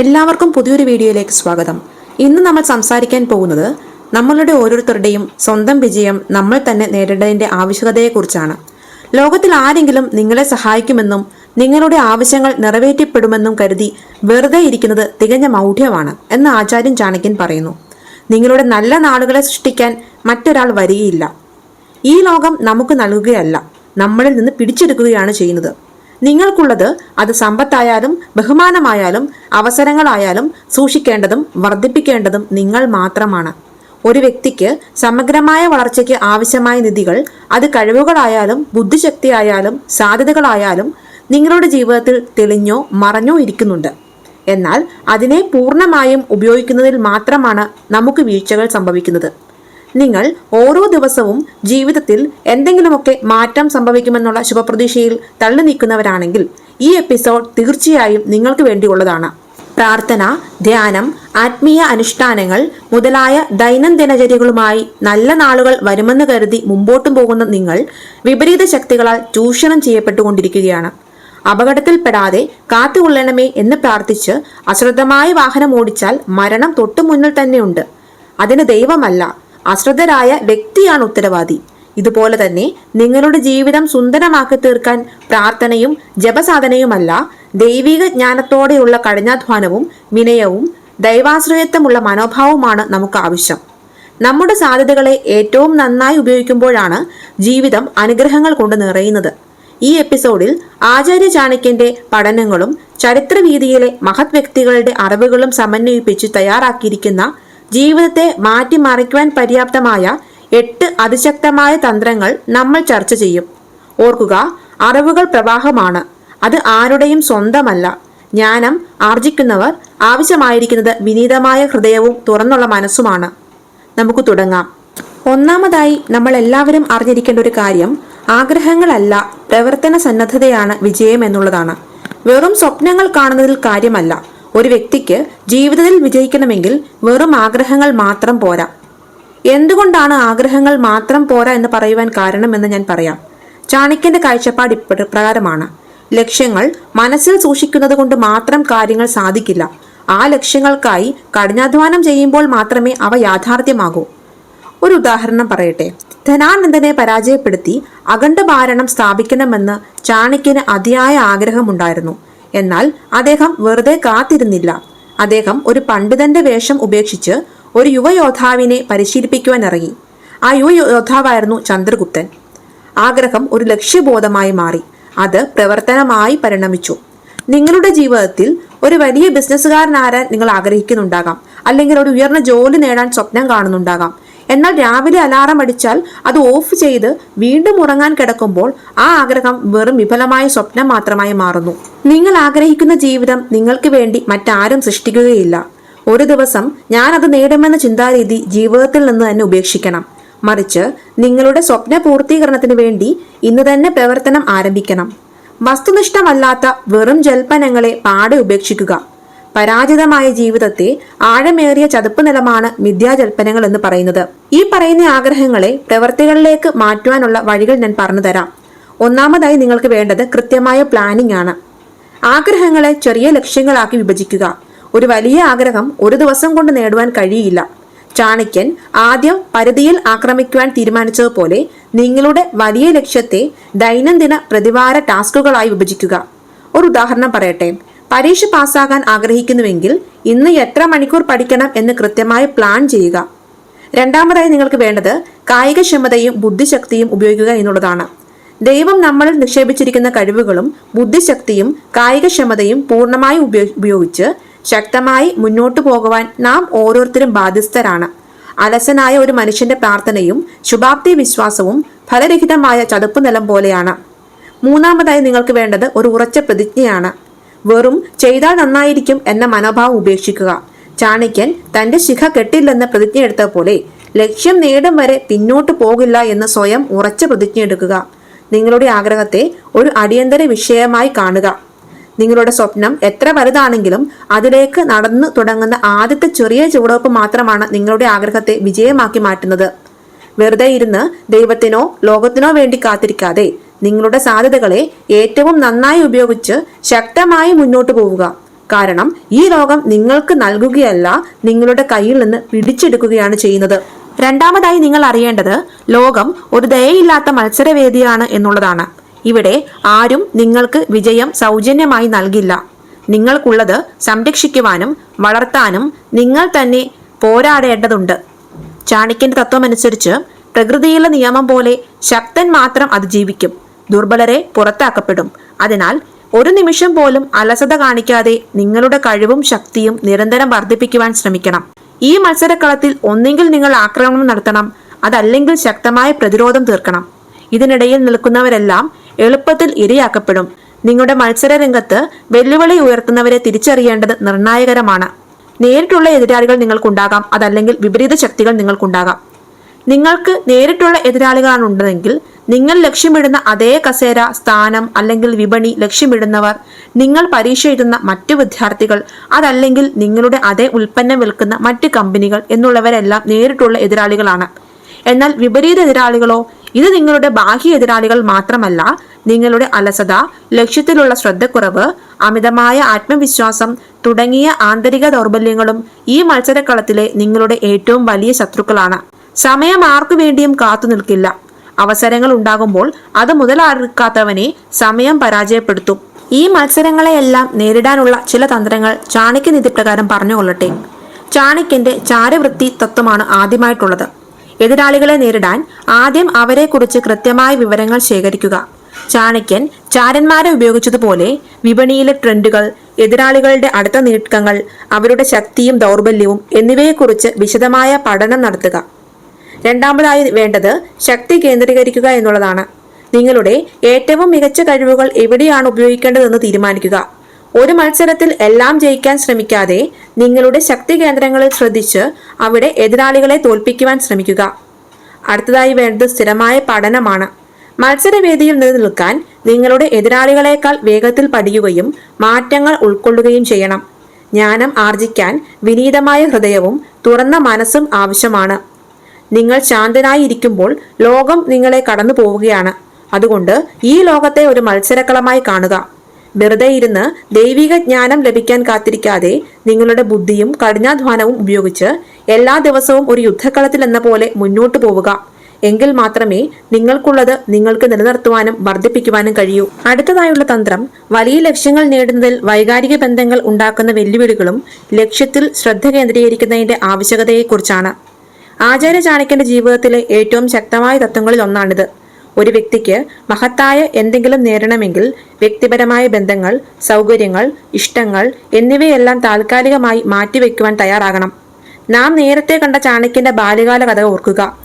എല്ലാവർക്കും പുതിയൊരു വീഡിയോയിലേക്ക് സ്വാഗതം. ഇന്ന് നമ്മൾ സംസാരിക്കാൻ പോകുന്നത് നമ്മളുടെ ഓരോരുത്തരുടെയും സ്വന്തം വിജയം നമ്മൾ തന്നെ നേരിടേണ്ടതിന്റെ ആവശ്യകതയെക്കുറിച്ചാണ്. ലോകത്തിൽ ആരെങ്കിലും നിങ്ങളെ സഹായിക്കുമെന്നും നിങ്ങളുടെ ആവശ്യങ്ങൾ നിറവേറ്റപ്പെടുമെന്നും കരുതി വെറുതെ ഇരിക്കുന്നത് തികഞ്ഞ മൗഢ്യമാണ് എന്ന് ആചാര്യൻ ചാണക്യൻ പറയുന്നു. നിങ്ങളുടെ നല്ല നാളുകളെ സൃഷ്ടിക്കാൻ മറ്റൊരാൾ വരികയില്ല. ഈ ലോകം നമുക്ക് നൽകുകയല്ല നമ്മളിൽ നിന്ന് പിടിച്ചെടുക്കുകയാണ് ചെയ്യുന്നത്. നിങ്ങൾക്കുള്ളത് അത് സമ്പത്തായാലും ബഹുമാനമായാലും അവസരങ്ങളായാലും സൂക്ഷിക്കേണ്ടതും വർദ്ധിപ്പിക്കേണ്ടതും നിങ്ങൾ മാത്രമാണ്. ഒരു വ്യക്തിക്ക് സമഗ്രമായ വളർച്ചയ്ക്ക് ആവശ്യമായ നിധികൾ അത് കഴിവുകളായാലും ബുദ്ധിശക്തിയായാലും സാധ്യതകളായാലും നിങ്ങളുടെ ജീവിതത്തിൽ തെളിഞ്ഞോ മറഞ്ഞോ ഇരിക്കുന്നുണ്ട്. എന്നാൽ അതിനെ പൂർണമായും ഉപയോഗിക്കുന്നതിൽ മാത്രമാണ് നമുക്ക് വീഴ്ചകൾ സംഭവിക്കുന്നത്. നിങ്ങൾ ഓരോ ദിവസവും ജീവിതത്തിൽ എന്തെങ്കിലുമൊക്കെ മാറ്റം സംഭവിക്കുമെന്നുള്ള ശുഭപ്രതീക്ഷയിൽ തള്ളി നീക്കുന്നവരാണെങ്കിൽ ഈ എപ്പിസോഡ് തീർച്ചയായും നിങ്ങൾക്ക് വേണ്ടിയുള്ളതാണ്. പ്രാർത്ഥന ധ്യാനം ആത്മീയ അനുഷ്ഠാനങ്ങൾ മുതലായ ദൈനംദിനചര്യകളുമായി നല്ല നാളുകൾ വരുമെന്ന് കരുതി മുമ്പോട്ടു പോകുന്ന നിങ്ങൾ വിപരീത ശക്തികളാൽ ചൂഷണം ചെയ്യപ്പെട്ടുകൊണ്ടിരിക്കുകയാണ്. അപകടത്തിൽപ്പെടാതെ കാത്തുകൊള്ളണമേ എന്ന് പ്രാർത്ഥിച്ച് അശ്രദ്ധമായി വാഹനം ഓടിച്ചാൽ മരണം തൊട്ടു മുന്നിൽ തന്നെയുണ്ട്. അതിന് ദൈവമല്ല അശ്രദ്ധരായ വ്യക്തിയാണ് ഉത്തരവാദി. ഇതുപോലെ തന്നെ നിങ്ങളുടെ ജീവിതം സുന്ദരമാക്കി തീർക്കാൻ പ്രാർത്ഥനയും ജപസാധനയുമല്ല ദൈവിക ജ്ഞാനത്തോടെയുള്ള കഠിനാധ്വാനവും വിനയവും ദൈവാശ്രയത്വമുള്ള മനോഭാവവുമാണ് നമുക്ക് ആവശ്യം. നമ്മുടെ സാധ്യതകളെ ഏറ്റവും നന്നായി ഉപയോഗിക്കുമ്പോഴാണ് ജീവിതം അനുഗ്രഹങ്ങൾ കൊണ്ട് നിറയുന്നത്. ഈ എപ്പിസോഡിൽ ആചാര്യ ചാണക്യന്റെ പഠനങ്ങളും ചരിത്രവീതിയിലെ മഹത് വ്യക്തികളുടെ അറിവുകളും സമന്വയിപ്പിച്ച് തയ്യാറാക്കിയിരിക്കുന്ന ജീവിതത്തെ മാറ്റിമറിക്കുവാൻ പര്യാപ്തമായ എട്ട് അതിശക്തമായ തന്ത്രങ്ങൾ നമ്മൾ ചർച്ച ചെയ്യും. ഓർക്കുക അറിവുകൾ പ്രവാഹമാണ്. അത് ആരുടെയും സ്വന്തമല്ല. ജ്ഞാനം ആർജിക്കുന്നവർ ആവശ്യമായിരിക്കുന്നത് വിനീതമായ ഹൃദയവും തുറന്നുള്ള മനസ്സുമാണ്. നമുക്ക് തുടങ്ങാം. ഒന്നാമതായി നമ്മൾ എല്ലാവരും അറിഞ്ഞിരിക്കേണ്ട ഒരു കാര്യം ആഗ്രഹങ്ങളല്ല പ്രവർത്തന സന്നദ്ധതയാണ് വിജയം എന്നുള്ളതാണ് വെറും സ്വപ്നങ്ങൾ കാണുന്നതിൽ കാര്യമല്ല. ഒരു വ്യക്തിക്ക് ജീവിതത്തിൽ വിജയിക്കണമെങ്കിൽ വെറും ആഗ്രഹങ്ങൾ മാത്രം പോരാ. എന്തുകൊണ്ടാണ് ആഗ്രഹങ്ങൾ മാത്രം പോരാ എന്ന് പറയുവാൻ കാരണമെന്ന് ഞാൻ പറയാം. ചാണക്യന്റെ കാഴ്ചപ്പാട് ഇപ്രകാരമാണ് ലക്ഷ്യങ്ങൾ മനസ്സിൽ സൂക്ഷിക്കുന്നത് കൊണ്ട് മാത്രം കാര്യങ്ങൾ സാധിക്കില്ല. ആ ലക്ഷ്യങ്ങൾക്കായി കഠിനാധ്വാനം ചെയ്യുമ്പോൾ മാത്രമേ അവ യാഥാർത്ഥ്യമാകൂ. ഒരു ഉദാഹരണം പറയട്ടെ. ധനാനന്ദനെ പരാജയപ്പെടുത്തി അഖണ്ഡ ഭാരണം സ്ഥാപിക്കണമെന്ന് ചാണക്യന് അതിയായ ആഗ്രഹമുണ്ടായിരുന്നു. എന്നാൽ അദ്ദേഹം വെറുതെ കാത്തിരുന്നില്ല. അദ്ദേഹം ഒരു പണ്ഡിതന്റെ വേഷം ഉപേക്ഷിച്ച് ഒരു യുവയോദ്ധാവിനെ പരിശീലിപ്പിക്കുവാൻ ഇറങ്ങി ആ യുവ യോദ്ധാവായിരുന്നു ചന്ദ്രഗുപ്തൻ. ആഗ്രഹം ഒരു ലക്ഷ്യബോധമായി മാറി. അത് പ്രവർത്തനമായി പരിണമിച്ചു. നിങ്ങളുടെ ജീവിതത്തിൽ ഒരു വലിയ ബിസിനസ്സുകാരനാരാൻ നിങ്ങൾ ആഗ്രഹിക്കുന്നുണ്ടാകാം. അല്ലെങ്കിൽ ഒരു ഉയർന്ന ജോലി നേടാൻ സ്വപ്നം കാണുന്നുണ്ടാകാം. എന്നാൽ രാവിലെ അലാറം അടിച്ചാൽ അത് ഓഫ് ചെയ്ത് വീണ്ടും ഉറങ്ങാൻ കിടക്കുമ്പോൾ ആ ആഗ്രഹം വെറും വിഫലമായ സ്വപ്നം മാത്രമായി മാറുന്നു. നിങ്ങൾ ആഗ്രഹിക്കുന്ന ജീവിതം നിങ്ങൾക്ക് വേണ്ടി മറ്റാരും സൃഷ്ടിക്കുകയില്ല. ഒരു ദിവസം ഞാൻ അത് നേടുമെന്ന ചിന്താരീതി ജീവിതത്തിൽ നിന്ന് തന്നെ ഉപേക്ഷിക്കണം. മറിച്ച് നിങ്ങളുടെ സ്വപ്ന പൂർത്തീകരണത്തിന് വേണ്ടി ഇന്ന് തന്നെ പ്രവർത്തനം ആരംഭിക്കണം. വസ്തുനിഷ്ഠമല്ലാത്ത വെറും ജൽപ്പനങ്ങളെ പാടെ ഉപേക്ഷിക്കുക. പരാജിതമായ ജീവിതത്തെ ആഴമേറിയ ചതുപ്പ് നിലമാണ് മിഥ്യാജൽപ്പനങ്ങൾ എന്ന് പറയുന്നത്. ഈ പറയുന്ന ആഗ്രഹങ്ങളെ പ്രവർത്തികളിലേക്ക് മാറ്റുവാനുള്ള വഴികൾ ഞാൻ പറഞ്ഞു തരാം. ഒന്നാമതായി നിങ്ങൾക്ക് വേണ്ടത് കൃത്യമായ പ്ലാനിംഗ് ആണ്. ആഗ്രഹങ്ങളെ ചെറിയ ലക്ഷ്യങ്ങളാക്കി വിഭജിക്കുക. ഒരു വലിയ ആഗ്രഹം ഒരു ദിവസം കൊണ്ട് നേടുവാൻ കഴിയില്ല. ചാണക്യൻ ആദ്യം പരിധിയിൽ ആക്രമിക്കുവാൻ തീരുമാനിച്ചതുപോലെ നിങ്ങളുടെ വലിയ ലക്ഷ്യത്തെ ദൈനംദിന പ്രതിവാര ടാസ്കുകളായി വിഭജിക്കുക. ഒരു ഉദാഹരണം പറയട്ടെ. പരീക്ഷ പാസ്സാകാൻ ആഗ്രഹിക്കുന്നുവെങ്കിൽ ഇന്ന് എത്ര മണിക്കൂർ പഠിക്കണം എന്ന് കൃത്യമായി പ്ലാൻ ചെയ്യുക. രണ്ടാമതായി നിങ്ങൾക്ക് വേണ്ടത് കായികക്ഷമതയും ബുദ്ധിശക്തിയും ഉപയോഗിക്കുക എന്നുള്ളതാണ്. ദൈവം നമ്മളിൽ നിക്ഷേപിച്ചിരിക്കുന്ന കഴിവുകളും ബുദ്ധിശക്തിയും കായികക്ഷമതയും പൂർണമായി ഉപയോഗിച്ച് ശക്തമായി മുന്നോട്ടു പോകുവാൻ നാം ഓരോരുത്തരും ബാധ്യസ്ഥരാണ്. അലസനായ ഒരു മനുഷ്യന്റെ പ്രാർത്ഥനയും ശുഭാപ്തി വിശ്വാസവും ഫലരഹിതമായ ചതുപ്പ് നിലം പോലെയാണ്. മൂന്നാമതായി നിങ്ങൾക്ക് വേണ്ടത് ഒരു ഉറച്ച പ്രതിജ്ഞയാണ്. വെറും ചെയ്താൽ നന്നായിരിക്കും എന്ന മനോഭാവം ഉപേക്ഷിക്കുക. ചാണക്യൻ തന്റെ ശിഖ കെട്ടില്ലെന്ന് പ്രതിജ്ഞ പോലെ ലക്ഷ്യം നേടും വരെ പിന്നോട്ട് പോകില്ല എന്ന് സ്വയം ഉറച്ച പ്രതിജ്ഞ എടുക്കുക. നിങ്ങളുടെ ആഗ്രഹത്തെ ഒരു അടിയന്തര വിഷയമായി കാണുക. നിങ്ങളുടെ സ്വപ്നം എത്ര വലുതാണെങ്കിലും അതിലേക്ക് നടന്നു തുടങ്ങുന്ന ആദ്യത്തെ ചെറിയ ചുവടുവെപ്പ് മാത്രമാണ് നിങ്ങളുടെ ആഗ്രഹത്തെ വിജയമാക്കി മാറ്റുന്നത്. വെറുതെ ഇരുന്ന് ദൈവത്തിനോ ലോകത്തിനോ വേണ്ടി കാത്തിരിക്കാതെ നിങ്ങളുടെ സാധ്യതകളെ ഏറ്റവും നന്നായി ഉപയോഗിച്ച് ശക്തമായി മുന്നോട്ട് പോവുക. കാരണം ഈ രോഗം നിങ്ങൾക്ക് നൽകുകയല്ല നിങ്ങളുടെ കയ്യിൽ നിന്ന് പിടിച്ചെടുക്കുകയാണ് ചെയ്യുന്നത്. രണ്ടാമതായി നിങ്ങൾ അറിയേണ്ടത് ലോകം ഒരു ദയയില്ലാത്ത മത്സരവേദിയാണ് എന്നുള്ളതാണ്. ഇവിടെ ആരും നിങ്ങൾക്ക് വിജയം സൗജന്യമായി നൽകില്ല. നിങ്ങൾക്കുള്ളത് സംരക്ഷിക്കുവാനും വളർത്താനും നിങ്ങൾ തന്നെ പോരാടേണ്ടതുണ്ട്. ചാണക്യന്റെ തത്വമനുസരിച്ച് പ്രകൃതിയിലെ നിയമം പോലെ ശക്തൻ മാത്രം അതിജീവിക്കും. ദുർബലരെ പുറത്താക്കപ്പെടും. അതിനാൽ ഒരു നിമിഷം പോലും അലസത കാണിക്കാതെ നിങ്ങളുടെ കഴിവും ശക്തിയും നിരന്തരം വർദ്ധിപ്പിക്കുവാൻ ശ്രമിക്കണം. ഈ മത്സരക്കളത്തിൽ ഒന്നെങ്കിൽ നിങ്ങൾ ആക്രമണം നടത്തണം അതല്ലെങ്കിൽ ശക്തമായ പ്രതിരോധം തീർക്കണം. ഇതിനിടയിൽ നിൽക്കുന്നവരെല്ലാം എളുപ്പത്തിൽ ഇരയാക്കപ്പെടും. നിങ്ങളുടെ മത്സര രംഗത്ത് വെല്ലുവിളി ഉയർത്തുന്നവരെ തിരിച്ചറിയേണ്ടത് നിർണായകരമാണ്. നേരിട്ടുള്ള എതിരാളികൾ നിങ്ങൾക്കുണ്ടാകാം അതല്ലെങ്കിൽ വിപരീത ശക്തികൾ നിങ്ങൾക്കുണ്ടാകാം. നിങ്ങൾക്ക് നേരിട്ടുള്ള എതിരാളികളാണ് ഉണ്ടെങ്കിൽ നിങ്ങൾ ലക്ഷ്യമിടുന്ന അതേ കസേര സ്ഥാനം അല്ലെങ്കിൽ വിപണി ലക്ഷ്യമിടുന്നവർ നിങ്ങൾ പരീക്ഷ എഴുതുന്ന മറ്റു വിദ്യാർത്ഥികൾ അതല്ലെങ്കിൽ നിങ്ങളുടെ അതേ ഉൽപ്പന്നം വിൽക്കുന്ന മറ്റ് കമ്പനികൾ എന്നുള്ളവരെല്ലാം നേരിട്ടുള്ള എതിരാളികളാണ്. എന്നാൽ വിപരീത എതിരാളികളോ ഇത് നിങ്ങളുടെ ബാഹ്യ എതിരാളികൾ മാത്രമല്ല നിങ്ങളുടെ അലസത ലക്ഷ്യത്തിലുള്ള ശ്രദ്ധക്കുറവ് അമിതമായ ആത്മവിശ്വാസം തുടങ്ങിയ ആന്തരിക ദൗർബല്യങ്ങളും ഈ മത്സരക്കളത്തിലെ നിങ്ങളുടെ ഏറ്റവും വലിയ ശത്രുക്കളാണ്. സമയം ആർക്കു വേണ്ടിയും കാത്തു നിൽക്കില്ല അവസരങ്ങൾ ഉണ്ടാകുമ്പോൾ അത് മുതലാക്കാത്തവനെ സമയം പരാജയപ്പെടുത്തും. ഈ മത്സരങ്ങളെയെല്ലാം നേരിടാനുള്ള ചില തന്ത്രങ്ങൾ ചാണക്യനിധി പ്രകാരം പറഞ്ഞുകൊള്ളട്ടെ. ചാണക്യന്റെ ചാരവൃത്തി തത്വമാണ് ആദ്യമായിട്ടുള്ളത്. എതിരാളികളെ നേരിടാൻ ആദ്യം അവരെക്കുറിച്ച് കൃത്യമായ വിവരങ്ങൾ ശേഖരിക്കുക. ചാണക്യൻ ചാരന്മാരെ ഉപയോഗിച്ചതുപോലെ വിപണിയിലെ ട്രെൻഡുകൾ എതിരാളികളുടെ അടുത്ത നീക്കങ്ങൾ അവരുടെ ശക്തിയും ദൗർബല്യവും എന്നിവയെക്കുറിച്ച് വിശദമായ പഠനം നടത്തുക. രണ്ടാമതായി വേണ്ടത് ശക്തി കേന്ദ്രീകരിക്കുക എന്നുള്ളതാണ്. നിങ്ങളുടെ ഏറ്റവും മികച്ച കഴിവുകൾ എവിടെയാണ് ഉപയോഗിക്കേണ്ടതെന്ന് തീരുമാനിക്കുക. ഒരു മത്സരത്തിൽ എല്ലാം ജയിക്കാൻ ശ്രമിക്കാതെ നിങ്ങളുടെ ശക്തി കേന്ദ്രങ്ങളിൽ ശ്രദ്ധിച്ച് അവിടെ എതിരാളികളെ തോൽപ്പിക്കുവാൻ ശ്രമിക്കുക. അടുത്തതായി വേണ്ടത് സ്ഥിരമായ പഠനമാണ്. മത്സരവേദിയിൽ നിലനിൽക്കാൻ നിങ്ങളുടെ എതിരാളികളെക്കാൾ വേഗത്തിൽ പഠിക്കുകയും മാറ്റങ്ങൾ ഉൾക്കൊള്ളുകയും ചെയ്യണം. ജ്ഞാനം ആർജിക്കാൻ വിനീതമായ ഹൃദയവും തുറന്ന മനസ്സും ആവശ്യമാണ്. നിങ്ങൾ ശാന്തനായി ഇരിക്കുമ്പോൾ ലോകം നിങ്ങളെ കടന്നു പോവുകയാണ്. അതുകൊണ്ട് ഈ ലോകത്തെ ഒരു മത്സരക്കളമായി കാണുക. വെറുതെ ഇരുന്ന് ദൈവിക ജ്ഞാനം ലഭിക്കാൻ കാത്തിരിക്കാതെ നിങ്ങളുടെ ബുദ്ധിയും കഠിനാധ്വാനവും ഉപയോഗിച്ച് എല്ലാ ദിവസവും ഒരു യുദ്ധക്കളത്തിൽ എന്ന പോലെ മുന്നോട്ടു പോവുക. എങ്കിൽ മാത്രമേ നിങ്ങൾക്കുള്ളത് നിങ്ങൾക്ക് നിലനിർത്തുവാനും വർദ്ധിപ്പിക്കുവാനും കഴിയൂ. അടുത്തതായുള്ള തന്ത്രം വലിയ ലക്ഷ്യങ്ങൾ നേടുന്നതിൽ വൈകാരിക ബന്ധങ്ങൾ ഉണ്ടാക്കുന്ന വെല്ലുവിളികളും ലക്ഷ്യത്തിൽ ശ്രദ്ധ കേന്ദ്രീകരിക്കുന്നതിന്റെ ആവശ്യകതയെക്കുറിച്ചാണ്. ആചാര്യ ചാണക്യന്റെ ജീവിതത്തിലെ ഏറ്റവും ശക്തമായ തത്വങ്ങളിൽ ഒന്നാണിത്. ഒരു വ്യക്തിക്ക് മഹത്തായ എന്തെങ്കിലും നേടണമെങ്കിൽ വ്യക്തിപരമായ ബന്ധങ്ങൾ സൗകര്യങ്ങൾ ഇഷ്ടങ്ങൾ എന്നിവയെല്ലാം താൽക്കാലികമായി മാറ്റിവെക്കുവാൻ തയ്യാറാകണം. നാം നേരത്തെ കണ്ട ചാണക്യന്റെ ബാല്യകാല കഥ ഓർക്കുക.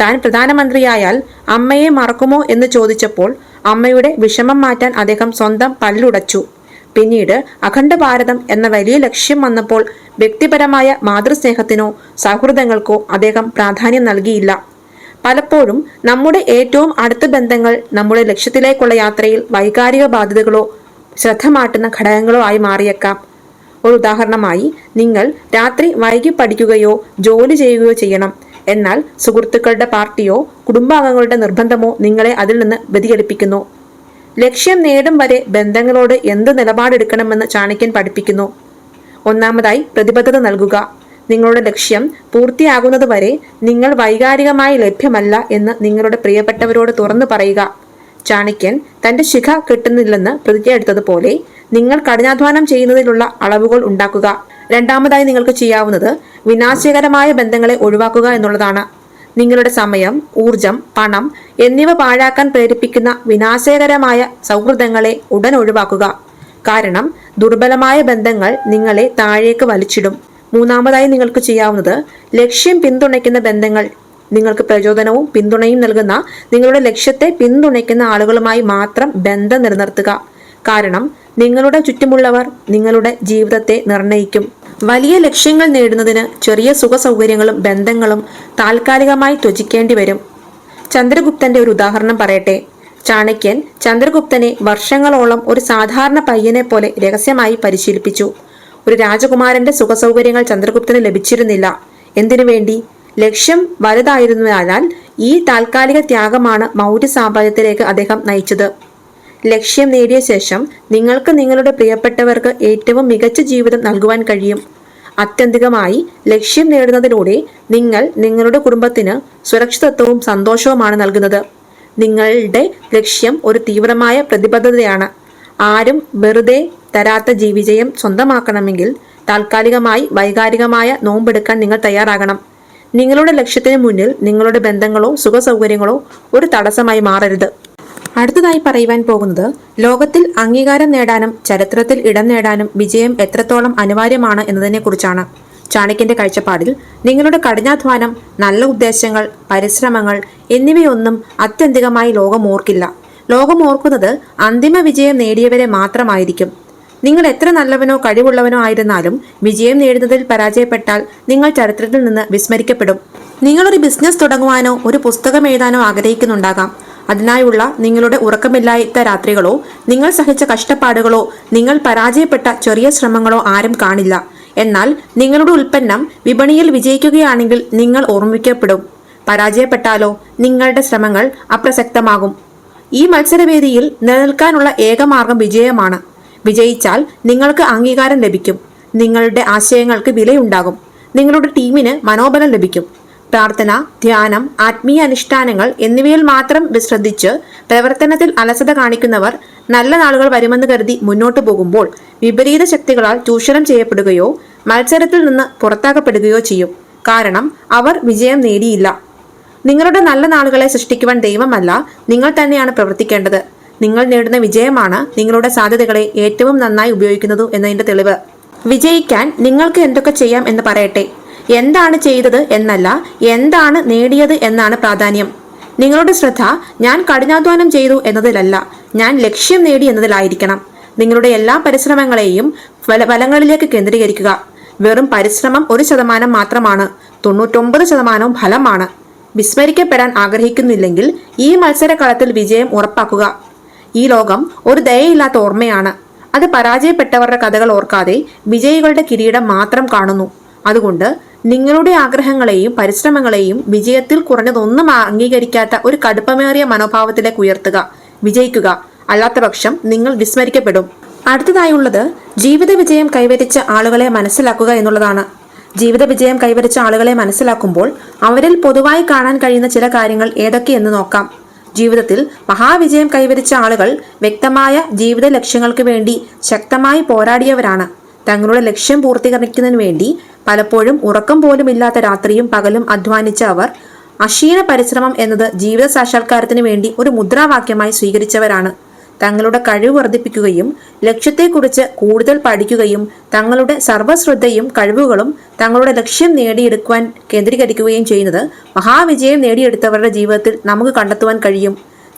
താൻ പ്രധാനമന്ത്രിയായാൽ അമ്മയെ മറക്കുമോ എന്ന് ചോദിച്ചപ്പോൾ അമ്മയുടെ വിഷമം മാറ്റാൻ അദ്ദേഹം സ്വന്തം പല്ലുടച്ചു. പിന്നീട് അഖണ്ഡ ഭാരതം എന്ന വലിയ ലക്ഷ്യം വന്നപ്പോൾ വ്യക്തിപരമായ മാതൃസ്നേഹത്തിനോ സൗഹൃദങ്ങൾക്കോ അദ്ദേഹം പ്രാധാന്യം നൽകിയില്ല. പലപ്പോഴും നമ്മുടെ ഏറ്റവും അടുത്ത ബന്ധങ്ങൾ നമ്മുടെ ലക്ഷ്യത്തിലേക്കുള്ള യാത്രയിൽ വൈകാരിക ബാധ്യതകളോ ശ്രദ്ധ മാറ്റുന്ന ഘടകങ്ങളോ ആയി മാറിയേക്കാം. ഒരു ഉദാഹരണമായി നിങ്ങൾ രാത്രി വൈകി പഠിക്കുകയോ ജോലി ചെയ്യുകയോ ചെയ്യണം. എന്നാൽ സുഹൃത്തുക്കളുടെ പാർട്ടിയോ കുടുംബാംഗങ്ങളുടെ നിർബന്ധമോ നിങ്ങളെ അതിൽ നിന്ന് വ്യതിചലിപ്പിക്കുന്നു. ലക്ഷ്യം നേടും വരെ ബന്ധങ്ങളോട് എന്ത് നിലപാടെടുക്കണമെന്ന് ചാണക്യൻ പഠിപ്പിക്കുന്നു. ഒന്നാമതായി പ്രതിബദ്ധത നൽകുക. നിങ്ങളുടെ ലക്ഷ്യം പൂർത്തിയാകുന്നതുവരെ നിങ്ങൾ വൈകാരികമായി ലഭ്യമല്ല എന്ന് നിങ്ങളുടെ പ്രിയപ്പെട്ടവരോട് തുറന്നു പറയുക. ചാണക്യൻ തന്റെ ശിഖ കിട്ടുന്നില്ലെന്ന് പ്രതിജ്ഞ എടുത്തതുപോലെ നിങ്ങൾ കഠിനാധ്വാനം ചെയ്യുന്നതിലുള്ള അളവുകൾ ഉണ്ടാക്കുക. രണ്ടാമതായി നിങ്ങൾക്ക് ചെയ്യാവുന്നത് വിനാശകരമായ ബന്ധങ്ങളെ ഒഴിവാക്കുക എന്നുള്ളതാണ്. നിങ്ങളുടെ സമയം ഊർജം പണം എന്നിവ പാഴാക്കാൻ പ്രേരിപ്പിക്കുന്ന വിനാശകരമായ സൗഹൃദങ്ങളെ ഉടൻ ഒഴിവാക്കുക. കാരണം ദുർബലമായ ബന്ധങ്ങൾ നിങ്ങളെ താഴേക്ക് വലിച്ചിടും. മൂന്നാമതായി നിങ്ങൾക്ക് ചെയ്യാവുന്നത് ലക്ഷ്യം പിന്തുണയ്ക്കുന്ന ബന്ധങ്ങൾ. നിങ്ങൾക്ക് പ്രചോദനവും പിന്തുണയും നൽകുന്ന നിങ്ങളുടെ ലക്ഷ്യത്തെ പിന്തുണയ്ക്കുന്ന ആളുകളുമായി മാത്രം ബന്ധം നിലനിർത്തുക. കാരണം നിങ്ങളുടെ ചുറ്റുമുള്ളവർ നിങ്ങളുടെ ജീവിതത്തെ നിർണയിക്കും വലിയ ലക്ഷ്യങ്ങൾ നേടുന്നതിന് ചെറിയ സുഖ സൗകര്യങ്ങളും ബന്ധങ്ങളും താൽക്കാലികമായി ത്യജിക്കേണ്ടി വരും. ചന്ദ്രഗുപ്തന്റെ ഒരു ഉദാഹരണം പറയട്ടെ. ചാണക്യൻ ചന്ദ്രഗുപ്തനെ വർഷങ്ങളോളം ഒരു സാധാരണ പയ്യനെ പോലെ രഹസ്യമായി പരിശീലിപ്പിച്ചു. ഒരു രാജകുമാരന്റെ സുഖസൗകര്യങ്ങൾ ചന്ദ്രഗുപ്തന് ലഭിച്ചിരുന്നില്ല. എന്തിനു വേണ്ടി? ലക്ഷ്യം വലുതായിരുന്നതിനാൽ ഈ താൽക്കാലിക ത്യാഗമാണ് മൗര്യ സാമ്രാജ്യത്തിലേക്ക് അദ്ദേഹം നയിച്ചത്. ലക്ഷ്യം നേടിയ ശേഷം നിങ്ങൾക്ക് നിങ്ങളുടെ പ്രിയപ്പെട്ടവർക്ക് ഏറ്റവും മികച്ച ജീവിതം നൽകുവാൻ കഴിയും. അത്യന്തികമായി ലക്ഷ്യം നേടുന്നതിലൂടെ നിങ്ങൾ നിങ്ങളുടെ കുടുംബത്തിന് സുരക്ഷിതത്വവും സന്തോഷവുമാണ് നൽകുന്നത്. നിങ്ങളുടെ ലക്ഷ്യം ഒരു തീവ്രമായ പ്രതിബദ്ധതയാണ്. ആരും വെറുതെ തരാത്ത ജീവിജയം സ്വന്തമാക്കണമെങ്കിൽ താൽക്കാലികമായി വൈകാരികമായ നോമ്പെടുക്കാൻ നിങ്ങൾ തയ്യാറാകണം. നിങ്ങളുടെ ലക്ഷ്യത്തിന് മുന്നിൽ നിങ്ങളുടെ ബന്ധങ്ങളോ സുഖസൗകര്യങ്ങളോ ഒരു തടസ്സമായി മാറരുത്. അടുത്തതായി പറയുവാൻ പോകുന്നത് ലോകത്തിൽ അംഗീകാരം നേടാനും ചരിത്രത്തിൽ ഇടം നേടാനും വിജയം എത്രത്തോളം അനിവാര്യമാണ് എന്നതിനെക്കുറിച്ചാണ്. ചാണക്യന്റെ കാഴ്ചപ്പാടിൽ നിങ്ങളുടെ കഠിനാധ്വാനം നല്ല ഉദ്ദേശങ്ങൾ പരിശ്രമങ്ങൾ എന്നിവയൊന്നും അത്യന്തികമായി ലോകം ഓർക്കില്ല ലോകം ഓർക്കുന്നത് അന്തിമ വിജയം നേടിയവരെ മാത്രമായിരിക്കും. നിങ്ങൾ എത്ര നല്ലവനോ കഴിവുള്ളവനോ ആയിരുന്നാലും വിജയം നേടുന്നതിൽ പരാജയപ്പെട്ടാൽ നിങ്ങൾ ചരിത്രത്തിൽ നിന്ന് വിസ്മരിക്കപ്പെടും. നിങ്ങളൊരു ബിസിനസ് തുടങ്ങുവാനോ ഒരു പുസ്തകം എഴുതാനോ ആഗ്രഹിക്കുന്നുണ്ടാകാം. അതിനായുള്ള നിങ്ങളുടെ ഉറക്കമില്ലാത്ത രാത്രികളോ നിങ്ങൾ സഹിച്ച കഷ്ടപ്പാടുകളോ നിങ്ങൾ പരാജയപ്പെട്ട ചെറിയ ശ്രമങ്ങളോ ആരും കാണില്ല. എന്നാൽ നിങ്ങളുടെ ഉൽപ്പന്നം വിപണിയിൽ വിജയിക്കുകയാണെങ്കിൽ നിങ്ങൾ ഓർമ്മിക്കപ്പെടും. പരാജയപ്പെട്ടാലോ നിങ്ങളുടെ ശ്രമങ്ങൾ അപ്രസക്തമാകും. ഈ മത്സരവേദിയിൽ നിലനിൽക്കാനുള്ള ഏക മാർഗം വിജയമാണ്. വിജയിച്ചാൽ നിങ്ങൾക്ക് അംഗീകാരം ലഭിക്കും. നിങ്ങളുടെ ആശയങ്ങൾക്ക് വിലയുണ്ടാകും. നിങ്ങളുടെ ടീമിന് മനോബലം ലഭിക്കും. പ്രാർത്ഥന ധ്യാനം ആത്മീയ അനുഷ്ഠാനങ്ങൾ എന്നിവയിൽ മാത്രം ശ്രദ്ധിച്ച് പ്രവർത്തനത്തിൽ അലസത കാണിക്കുന്നവർ നല്ല നാളുകൾ വരുമെന്ന് കരുതി മുന്നോട്ടു പോകുമ്പോൾ വിപരീത ശക്തികളാൽ ചൂഷണം ചെയ്യപ്പെടുകയോ മത്സരത്തിൽ നിന്ന് പുറത്താക്കപ്പെടുകയോ ചെയ്യും. കാരണം അവർ വിജയം നേടിയില്ല. നിങ്ങളുടെ നല്ല നാളുകളെ സൃഷ്ടിക്കുവാൻ ദൈവമല്ല നിങ്ങൾ തന്നെയാണ് പ്രവർത്തിക്കേണ്ടത്. നിങ്ങൾ നേടുന്ന വിജയമാണ് നിങ്ങളുടെ സാധ്യതകളെ ഏറ്റവും നന്നായി ഉപയോഗിക്കുന്നത് എന്നതിന്റെ തെളിവ്. വിജയിക്കാൻ നിങ്ങൾക്ക് എന്തൊക്കെ ചെയ്യാം എന്ന് പറയട്ടെ. എന്താണ് ചെയ്തത് എന്നല്ല എന്താണ് നേടിയത് എന്നാണ് പ്രാധാന്യം. നിങ്ങളുടെ ശ്രദ്ധ ഞാൻ കഠിനാധ്വാനം ചെയ്തു എന്നതിലല്ല ഞാൻ ലക്ഷ്യം നേടി എന്നതിലായിരിക്കണം. നിങ്ങളുടെ എല്ലാ പരിശ്രമങ്ങളെയും ഫല ഫലങ്ങളിലേക്ക് കേന്ദ്രീകരിക്കുക. വെറും പരിശ്രമം ഒരു ശതമാനം മാത്രമാണ് തൊണ്ണൂറ്റൊമ്പത് ശതമാനവും ഫലമാണ്. വിസ്മരിക്കപ്പെടാൻ ആഗ്രഹിക്കുന്നില്ലെങ്കിൽ ഈ മത്സരക്കളത്തിൽ വിജയം ഉറപ്പാക്കുക. ഈ ലോകം ഒരു ദയയില്ലാത്ത ഓർമ്മയാണ്. അത് പരാജയപ്പെട്ടവരുടെ കഥകൾ ഓർക്കാതെ വിജയികളുടെ കിരീടം മാത്രം കാണുന്നു. അതുകൊണ്ട് നിങ്ങളുടെ ആഗ്രഹങ്ങളെയും പരിശ്രമങ്ങളെയും വിജയത്തിൽ കുറഞ്ഞതൊന്നും അംഗീകരിക്കാത്ത ഒരു കടുപ്പമേറിയ മനോഭാവത്തിലേക്ക് ഉയർത്തുക വിജയിക്കുക. അല്ലാത്തപക്ഷം നിങ്ങൾ വിസ്മരിക്കപ്പെടും. അടുത്തതായുള്ളത് ജീവിത വിജയം കൈവരിച്ച ആളുകളെ മനസ്സിലാക്കുക എന്നുള്ളതാണ്. ജീവിത വിജയം കൈവരിച്ച ആളുകളെ മനസ്സിലാക്കുമ്പോൾ അവരിൽ പൊതുവായി കാണാൻ കഴിയുന്ന ചില കാര്യങ്ങൾ ഏതൊക്കെയെന്ന് നോക്കാം. ജീവിതത്തിൽ മഹാവിജയം കൈവരിച്ച ആളുകൾ വ്യക്തമായ ജീവിത ലക്ഷ്യങ്ങൾക്ക് വേണ്ടി ശക്തമായി പോരാടിയവരാണ്. തങ്ങളുടെ ലക്ഷ്യം പൂർത്തീകരിക്കുന്നതിന് വേണ്ടി പലപ്പോഴും ഉറക്കം പോലും ഇല്ലാത്ത രാത്രിയും പകലും അധ്വാനിച്ച അവർ അക്ഷീണ പരിശ്രമം എന്നത് ജീവിത സാക്ഷാത്കാരത്തിന് വേണ്ടി ഒരു മുദ്രാവാക്യമായി സ്വീകരിച്ചവരാണ്. തങ്ങളുടെ കഴിവ് വർദ്ധിപ്പിക്കുകയും ലക്ഷ്യത്തെക്കുറിച്ച് കൂടുതൽ പഠിക്കുകയും തങ്ങളുടെ സർവശ്രദ്ധയും കഴിവുകളും തങ്ങളുടെ ലക്ഷ്യം നേടിയെടുക്കുവാൻ കേന്ദ്രീകരിക്കുകയും ചെയ്യുന്നത് മഹാവിജയം നേടിയെടുത്തവരുടെ ജീവിതത്തിൽ നമുക്ക് കണ്ടെത്തുവാൻ കഴിയും.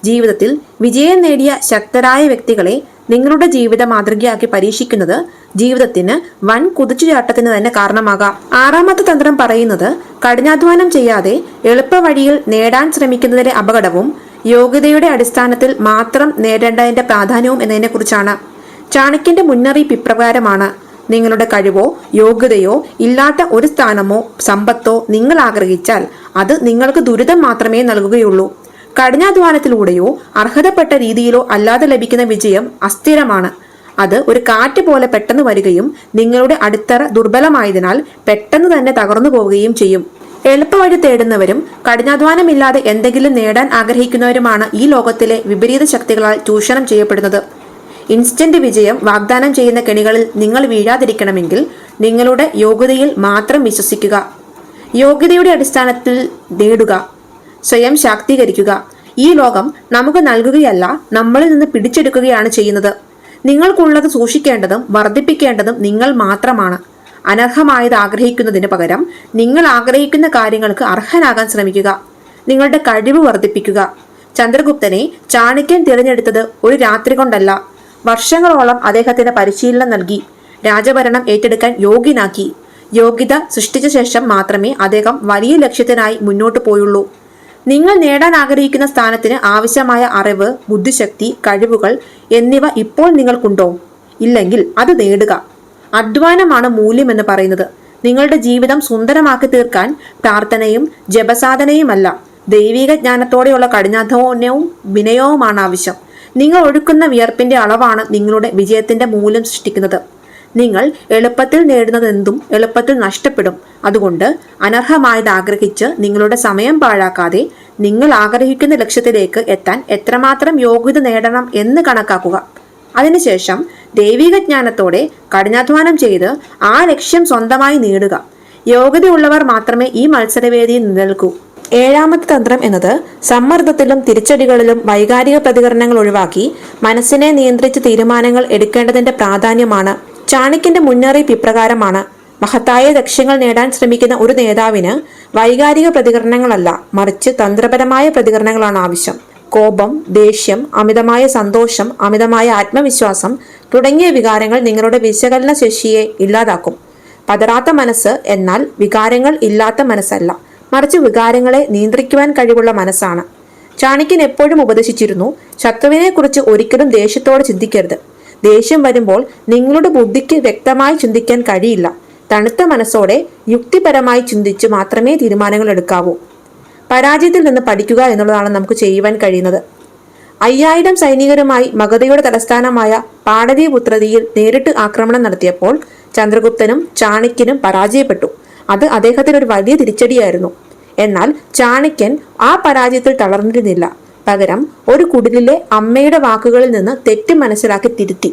ജീവിതത്തിൽ വിജയം നേടിയ ശക്തരായ വ്യക്തികളെ നിങ്ങളുടെ ജീവിത മാതൃകയാക്കി പരീക്ഷിക്കുന്നത് ജീവിതത്തിന് വൻ കുതിച്ചുചാട്ടത്തിന് തന്നെ കാരണമാകാം. ആറാമത്തെ തന്ത്രം പറയുന്നത് കഠിനാധ്വാനം ചെയ്യാതെ എളുപ്പവഴിയിൽ നേടാൻ ശ്രമിക്കുന്നതിലെ അപകടവും യോഗ്യതയുടെ അടിസ്ഥാനത്തിൽ മാത്രം നേടേണ്ടതിന്റെ പ്രാധാന്യവും എന്നതിനെക്കുറിച്ചാണ്. ചാണക്യന്റെ മുന്നറിയിപ്പ് ഇപ്രകാരമാണ്. നിങ്ങളുടെ കഴിവോ യോഗ്യതയോ ഇല്ലാത്ത ഒരു സ്ഥാനമോ സമ്പത്തോ നിങ്ങൾ ആഗ്രഹിച്ചാൽ അത് നിങ്ങൾക്ക് ദുരിതം മാത്രമേ നൽകുകയുള്ളൂ. കഠിനാധ്വാനത്തിലൂടെയോ അർഹതപ്പെട്ട രീതിയിലോ അല്ലാതെ ലഭിക്കുന്ന വിജയം അസ്ഥിരമാണ്. അത് ഒരു കാറ്റ് പോലെ പെട്ടെന്ന് വരികയും നിങ്ങളുടെ അടിത്തറ ദുർബലമായതിനാൽ പെട്ടെന്ന് തന്നെ തകർന്നു പോവുകയും ചെയ്യും. എളുപ്പവഴി തേടുന്നവരും കഠിനാധ്വാനമില്ലാതെ എന്തെങ്കിലും നേടാൻ ആഗ്രഹിക്കുന്നവരുമാണ് ഈ ലോകത്തിലെ വിപരീത ശക്തികളാൽ ചൂഷണം ചെയ്യപ്പെടുന്നത്. ഇൻസ്റ്റന്റ് വിജയം വാഗ്ദാനം ചെയ്യുന്ന കെണികളിൽ നിങ്ങൾ വീഴാതിരിക്കണമെങ്കിൽ നിങ്ങളുടെ യോഗ്യതയിൽ മാത്രം വിശ്വസിക്കുക. യോഗ്യതയുടെ അടിസ്ഥാനത്തിൽ നേടുക. സ്വയം ശാക്തീകരിക്കുക. ഈ ലോകം നമുക്ക് നൽകുകയല്ല നമ്മളിൽ നിന്ന് പിടിച്ചെടുക്കുകയാണ് ചെയ്യുന്നത്. നിങ്ങൾക്കുള്ളത് സൂക്ഷിക്കേണ്ടതും വർദ്ധിപ്പിക്കേണ്ടതും നിങ്ങൾ മാത്രമാണ്. അനർഹമായത് ആഗ്രഹിക്കുന്നതിന് പകരം നിങ്ങൾ ആഗ്രഹിക്കുന്ന കാര്യങ്ങൾക്ക് അർഹനാകാൻ ശ്രമിക്കുക. നിങ്ങളുടെ കഴിവ് വർദ്ധിപ്പിക്കുക. ചന്ദ്രഗുപ്തനെ ചാണക്യൻ തിരഞ്ഞെടുത്തത് ഒരു രാത്രി കൊണ്ടല്ല. വർഷങ്ങളോളം അദ്ദേഹത്തിന് പരിശീലനം നൽകി. രാജഭരണം ഏറ്റെടുക്കാൻ യോഗ്യനാക്കി. യോഗ്യത സൃഷ്ടിച്ച ശേഷം മാത്രമേ അദ്ദേഹം വലിയ ലക്ഷ്യത്തിനായി മുന്നോട്ട് പോയുള്ളൂ. നിങ്ങൾ നേടാൻ ആഗ്രഹിക്കുന്ന സ്ഥാനത്തിന് ആവശ്യമായ അറിവ് ബുദ്ധിശക്തി കഴിവുകൾ എന്നിവ ഇപ്പോൾ നിങ്ങൾക്കുണ്ടോ? ഇല്ലെങ്കിൽ അത് നേടുക. അധ്വാനമാണ് മൂല്യം എന്ന് പറയുന്നത്. നിങ്ങളുടെ ജീവിതം സുന്ദരമാക്കി തീർക്കാൻ പ്രാർത്ഥനയും ജപസാധനയുമല്ല. ദൈവിക ജ്ഞാനത്തോടെയുള്ള കഠിനാധ്വാനവും വിനയവുമാണ് ആവശ്യം. നിങ്ങൾ ഒഴുക്കുന്ന വിയർപ്പിന്റെ അളവാണ് നിങ്ങളുടെ വിജയത്തിന്റെ മൂല്യം സൃഷ്ടിക്കുന്നത്. നിങ്ങൾ എളുപ്പത്തിൽ നേടുന്നതെന്തും എളുപ്പത്തിൽ നഷ്ടപ്പെടും. അതുകൊണ്ട് അനർഹമായത് ആഗ്രഹിച്ച് നിങ്ങളുടെ സമയം പാഴാക്കാതെ നിങ്ങൾ ആഗ്രഹിക്കുന്ന ലക്ഷ്യത്തിലേക്ക് എത്താൻ എത്രമാത്രം യോഗ്യത നേടണം എന്ന് കണക്കാക്കുക. അതിനുശേഷം ദൈവിക ജ്ഞാനത്തോടെ കഠിനാധ്വാനം ചെയ്ത് ആ ലക്ഷ്യം സ്വന്തമായി നേടുക. യോഗ്യതയുള്ളവർ മാത്രമേ ഈ മത്സരവേദിയിൽ നിലനിൽക്കൂ. ഏഴാമത്തെ തന്ത്രം എന്നത് സമ്മർദ്ദത്തിലും തിരിച്ചടികളിലും വൈകാരിക പ്രതികരണങ്ങൾ ഒഴിവാക്കി മനസ്സിനെ നിയന്ത്രിച്ച് തീരുമാനങ്ങൾ എടുക്കേണ്ടതിന്റെ പ്രാധാന്യമാണ്. ചാണക്യന്റെ മുന്നറിയിപ്പ് ഇപ്രകാരമാണ്. മഹത്തായ ലക്ഷ്യങ്ങൾ നേടാൻ ശ്രമിക്കുന്ന ഒരു നേതാവിന് വൈകാരിക പ്രതികരണങ്ങളല്ല മറിച്ച് തന്ത്രപരമായ പ്രതികരണങ്ങളാണ് ആവശ്യം. കോപം ദേഷ്യം അമിതമായ സന്തോഷം അമിതമായ ആത്മവിശ്വാസം തുടങ്ങിയ വികാരങ്ങൾ നിങ്ങളുടെ വിശകലന ശേഷിയെ ഇല്ലാതാക്കും. പതറാത്ത മനസ്സ് എന്നാൽ വികാരങ്ങൾ ഇല്ലാത്ത മനസ്സല്ല മറിച്ച് വികാരങ്ങളെ നിയന്ത്രിക്കുവാൻ കഴിവുള്ള മനസ്സാണ്. ചാണക്യൻ എപ്പോഴും ഉപദേശിച്ചിരുന്നു ശത്രുവിനെക്കുറിച്ച് ഒരിക്കലും ദേഷ്യത്തോടെ ചിന്തിക്കരുത്. ദേഷ്യം വരുമ്പോൾ നിങ്ങളുടെ ബുദ്ധിക്ക് വ്യക്തമായി ചിന്തിക്കാൻ കഴിയില്ല. തണുത്ത മനസ്സോടെ യുക്തിപരമായി ചിന്തിച്ച് മാത്രമേ തീരുമാനങ്ങൾ എടുക്കാവൂ. പരാജയത്തിൽ നിന്ന് പഠിക്കുക എന്നുള്ളതാണ് നമുക്ക് ചെയ്യുവാൻ കഴിയുന്നത്. അയ്യായിരം സൈനികരുമായി മഗധയുടെ തലസ്ഥാനമായ പാടവീപുത്രതിയിൽ നേരിട്ട് ആക്രമണം നടത്തിയപ്പോൾ ചന്ദ്രഗുപ്തനും ചാണക്യനും പരാജയപ്പെട്ടു. അത് അദ്ദേഹത്തിന് ഒരു വലിയ തിരിച്ചടിയായിരുന്നു. എന്നാൽ ചാണക്യൻ ആ പരാജയത്തിൽ തളർന്നിരുന്നില്ല. പകരം ഒരു കുടിലിലെ അമ്മയുടെ വാക്കുകളിൽ നിന്ന് തെറ്റ് മനസ്സിലാക്കി തിരുത്തി.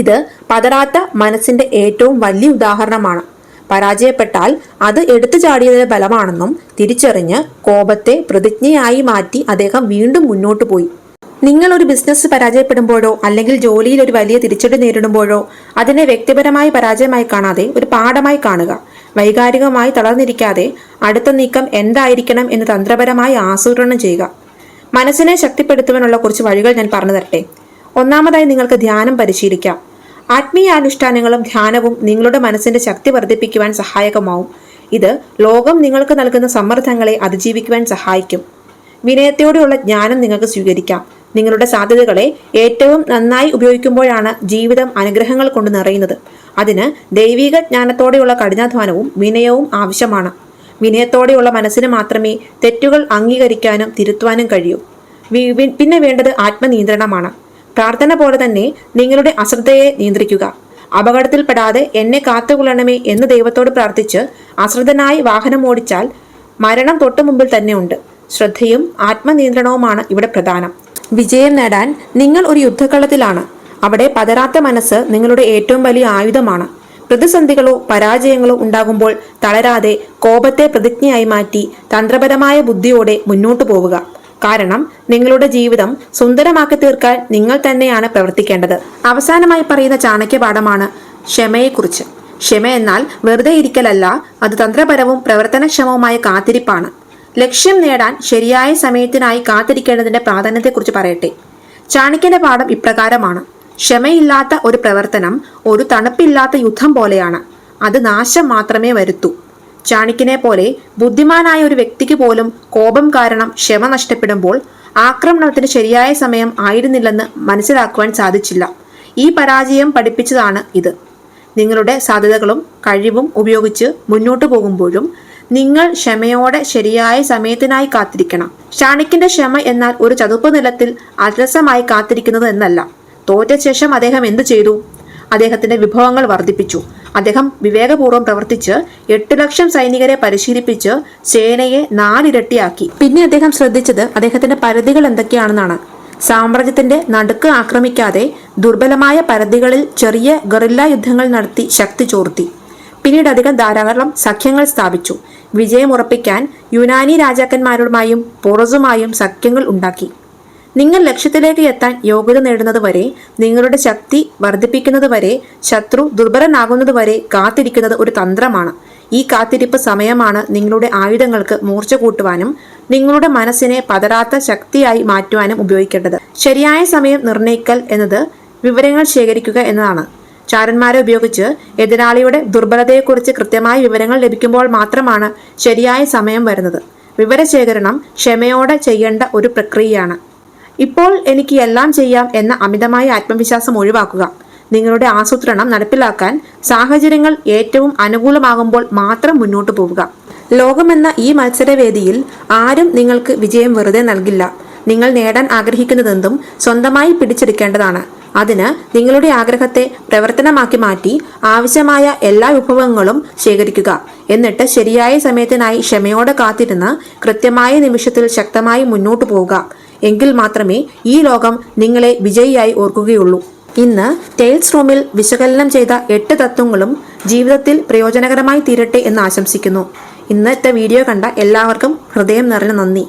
ഇത് പതറാത്ത മനസ്സിന്റെ ഏറ്റവും വലിയ ഉദാഹരണമാണ്. പരാജയപ്പെട്ടാൽ അത് എടുത്തു ചാടിയതിന്റെ ബലമാണെന്നും തിരിച്ചറിഞ്ഞ് കോപത്തെ പ്രതിജ്ഞയായി മാറ്റി അദ്ദേഹം വീണ്ടും മുന്നോട്ടു പോയി. നിങ്ങൾ ഒരു ബിസിനസ് പരാജയപ്പെടുമ്പോഴോ അല്ലെങ്കിൽ ജോലിയിൽ ഒരു വലിയ തിരിച്ചടി നേരിടുമ്പോഴോ അതിനെ വ്യക്തിപരമായി പരാജയമായി കാണാതെ ഒരു പാഠമായി കാണുക. വൈകാരികമായി തളർന്നിരിക്കാതെ അടുത്ത നീക്കം എന്തായിരിക്കണം എന്ന് തന്ത്രപരമായി ആസൂത്രണം ചെയ്യുക. മനസ്സിനെ ശക്തിപ്പെടുത്തുവാനുള്ള കുറച്ച് വഴികൾ ഞാൻ പറഞ്ഞു തരട്ടെ. ഒന്നാമതായി നിങ്ങൾക്ക് ധ്യാനം പരിശീലിക്കാം. ആത്മീയാനുഷ്ഠാനങ്ങളും ധ്യാനവും നിങ്ങളുടെ മനസ്സിന്റെ ശക്തി വർദ്ധിപ്പിക്കുവാൻ സഹായകമാവും. ഇത് ലോകം നിങ്ങൾക്ക് നൽകുന്ന സമ്മർദ്ദങ്ങളെ അതിജീവിക്കുവാൻ സഹായിക്കും. വിനയത്തോടെയുള്ള ജ്ഞാനം നിങ്ങൾക്ക് സ്വീകരിക്കാം. നിങ്ങളുടെ സാധ്യതകളെ ഏറ്റവും നന്നായി ഉപയോഗിക്കുമ്പോഴാണ് ജീവിതം അനുഗ്രഹങ്ങൾ കൊണ്ട് നിറയുന്നത്. അതിന് ദൈവിക ജ്ഞാനത്തോടെയുള്ള കഠിനാധ്വാനവും വിനയവും ആവശ്യമാണ്. വിനയത്തോടെയുള്ള മനസ്സിന് മാത്രമേ തെറ്റുകൾ അംഗീകരിക്കാനും തിരുത്തുവാനും കഴിയൂ. പിന്നെ വേണ്ടത് ആത്മനിയന്ത്രണമാണ്. പ്രാർത്ഥന പോലെ തന്നെ നിങ്ങളുടെ അശ്രദ്ധയെ നിയന്ത്രിക്കുക. അപകടത്തിൽപ്പെടാതെ എന്നെ കാത്തുകൊള്ളണമേ എന്ന് ദൈവത്തോട് പ്രാർത്ഥിച്ച് അശ്രദ്ധനായി വാഹനം ഓടിച്ചാൽ മരണം തൊട്ടു മുമ്പിൽ തന്നെ ഉണ്ട്. ശ്രദ്ധയും ആത്മനിയന്ത്രണവുമാണ് ഇവിടെ പ്രധാനം. വിജയം നേടാൻ നിങ്ങൾ ഒരു യുദ്ധക്കളത്തിലാണ്. അവിടെ പതരാത്ത മനസ്സ് നിങ്ങളുടെ ഏറ്റവും വലിയ ആയുധമാണ്. പ്രതിസന്ധികളോ പരാജയങ്ങളോ ഉണ്ടാകുമ്പോൾ തളരാതെ കോപത്തെ പ്രതിജ്ഞയായി മാറ്റി തന്ത്രപരമായ ബുദ്ധിയോടെ മുന്നോട്ടു പോവുക. കാരണം നിങ്ങളുടെ ജീവിതം സുന്ദരമാക്കി തീർക്കാൻ നിങ്ങൾ തന്നെയാണ് പ്രവർത്തിക്കേണ്ടത്. അവസാനമായി പറയുന്ന ചാണക്യപാഠമാണ് ക്ഷമയെക്കുറിച്ച്. ക്ഷമ എന്നാൽ വെറുതെ ഇരിക്കലല്ല അത് തന്ത്രപരവും പ്രവർത്തനക്ഷമവുമായ കാത്തിരിപ്പാണ്. ലക്ഷ്യം നേടാൻ ശരിയായ സമയത്തിനായി കാത്തിരിക്കേണ്ടതിന്റെ പ്രാധാന്യത്തെക്കുറിച്ച് പറയട്ടെ. ചാണക്യന്റെ പാഠം ഇപ്രകാരമാണ്. ക്ഷമയില്ലാത്ത ഒരു പ്രവർത്തനം ഒരു തണുപ്പില്ലാത്ത യുദ്ധം പോലെയാണ്. അത് നാശം മാത്രമേ വരുത്തൂ. ചാണിക്കിനെ പോലെ ബുദ്ധിമാനായ ഒരു വ്യക്തിക്ക് പോലും കോപം കാരണം ക്ഷമ നഷ്ടപ്പെടുമ്പോൾ ആക്രമണത്തിന് ശരിയായ സമയം ആയിരുന്നില്ലെന്ന് മനസ്സിലാക്കുവാൻ സാധിച്ചില്ല. ഈ പരാജയം പഠിപ്പിച്ചതാണ് ഇത്. നിങ്ങളുടെ സാധ്യതകളും കഴിവും ഉപയോഗിച്ച് മുന്നോട്ടു പോകുമ്പോഴും നിങ്ങൾ ക്ഷമയോടെ ശരിയായ സമയത്തിനായി കാത്തിരിക്കണം. ചാണിക്കിന്റെ ക്ഷമ എന്നാൽ ഒരു ചതുപ്പ് നിലത്തിൽ അലസമായി കാത്തിരിക്കുന്നത് എന്നല്ല. തോറ്റ ശേഷം അദ്ദേഹം എന്തു ചെയ്തു? അദ്ദേഹത്തിന്റെ വിഭവങ്ങൾ വർദ്ധിപ്പിച്ചു. അദ്ദേഹം വിവേകപൂർവം പ്രവർത്തിച്ച് എട്ട് ലക്ഷം സൈനികരെ പരിശീലിപ്പിച്ച് സേനയെ നാലിരട്ടിയാക്കി. പിന്നെ അദ്ദേഹം ശ്രദ്ധിച്ചത് അദ്ദേഹത്തിന്റെ പരിധികൾ എന്തൊക്കെയാണെന്നാണ്. സാമ്രാജ്യത്തിന്റെ നടുക്ക് ആക്രമിക്കാതെ ദുർബലമായ പരിധികളിൽ ചെറിയ ഗറില്ല യുദ്ധങ്ങൾ നടത്തി ശക്തി ചോർത്തി. പിന്നീട് അദ്ദേഹം ധാരാളം സഖ്യങ്ങൾ സ്ഥാപിച്ചു. വിജയം ഉറപ്പിക്കാൻ യുനാനി രാജാക്കന്മാരുമായും പോറസുമായും സഖ്യങ്ങൾ ഉണ്ടാക്കി. നിങ്ങൾ ലക്ഷ്യത്തിലേക്ക് എത്താൻ യോഗ്യത നേടുന്നതുവരെ നിങ്ങളുടെ ശക്തി വർദ്ധിപ്പിക്കുന്നത് വരെ ശത്രു ദുർബലനാകുന്നത് വരെ കാത്തിരിക്കുന്നത് ഒരു തന്ത്രമാണ്. ഈ കാത്തിരിപ്പ് സമയമാണ് നിങ്ങളുടെ ആയുധങ്ങൾക്ക് മൂർച്ച കൂട്ടുവാനും നിങ്ങളുടെ മനസ്സിനെ പതരാത്ത ശക്തിയായി മാറ്റുവാനും ഉപയോഗിക്കേണ്ടത്. ശരിയായ സമയം നിർണയിക്കൽ എന്നത് വിവരങ്ങൾ ശേഖരിക്കുക എന്നതാണ്. ചാരന്മാരെ ഉപയോഗിച്ച് എതിരാളിയുടെ ദുർബലതയെക്കുറിച്ച് കൃത്യമായ വിവരങ്ങൾ ലഭിക്കുമ്പോൾ മാത്രമാണ് ശരിയായ സമയം വരുന്നത്. വിവരശേഖരണം ക്ഷമയോടെ ചെയ്യേണ്ട ഒരു പ്രക്രിയയാണ്. ഇപ്പോൾ എനിക്ക് എല്ലാം ചെയ്യാം എന്ന അമിതമായ ആത്മവിശ്വാസം ഒഴിവാക്കുക. നിങ്ങളുടെ ആസൂത്രണം നടപ്പിലാക്കാൻ സാഹചര്യങ്ങൾ ഏറ്റവും അനുകൂലമാകുമ്പോൾ മാത്രം മുന്നോട്ട് പോവുക. ലോകമെന്ന ഈ മത്സരവേദിയിൽ ആരും നിങ്ങൾക്ക് വിജയം വെറുതെ നൽകില്ല. നിങ്ങൾ നേടാൻ ആഗ്രഹിക്കുന്നതെന്തും സ്വന്തമായി പിടിച്ചെടുക്കേണ്ടതാണ്. അതിന് നിങ്ങളുടെ ആഗ്രഹത്തെ പ്രവർത്തനമാക്കി മാറ്റി ആവശ്യമായ എല്ലാ വിഭവങ്ങളും ശേഖരിക്കുക. എന്നിട്ട് ശരിയായ സമയത്തിനായി ക്ഷമയോടെ കാത്തിരുന്ന് കൃത്യമായ നിമിഷത്തിൽ ശക്തമായി മുന്നോട്ടു പോവുക. എങ്കിൽ മാത്രമേ ഈ ലോകം നിങ്ങളെ വിജയിയായി ഓർക്കുകയുള്ളൂ. ഇന്ന് ടെയിൽസ് റൂമിൽ വിശകലനം ചെയ്ത എട്ട് തത്വങ്ങളും ജീവിതത്തിൽ പ്രയോജനകരമായി തീരട്ടെ എന്ന് ആശംസിക്കുന്നു. ഇന്നത്തെ വീഡിയോ കണ്ട എല്ലാവർക്കും ഹൃദയം നിറഞ്ഞ നന്ദി.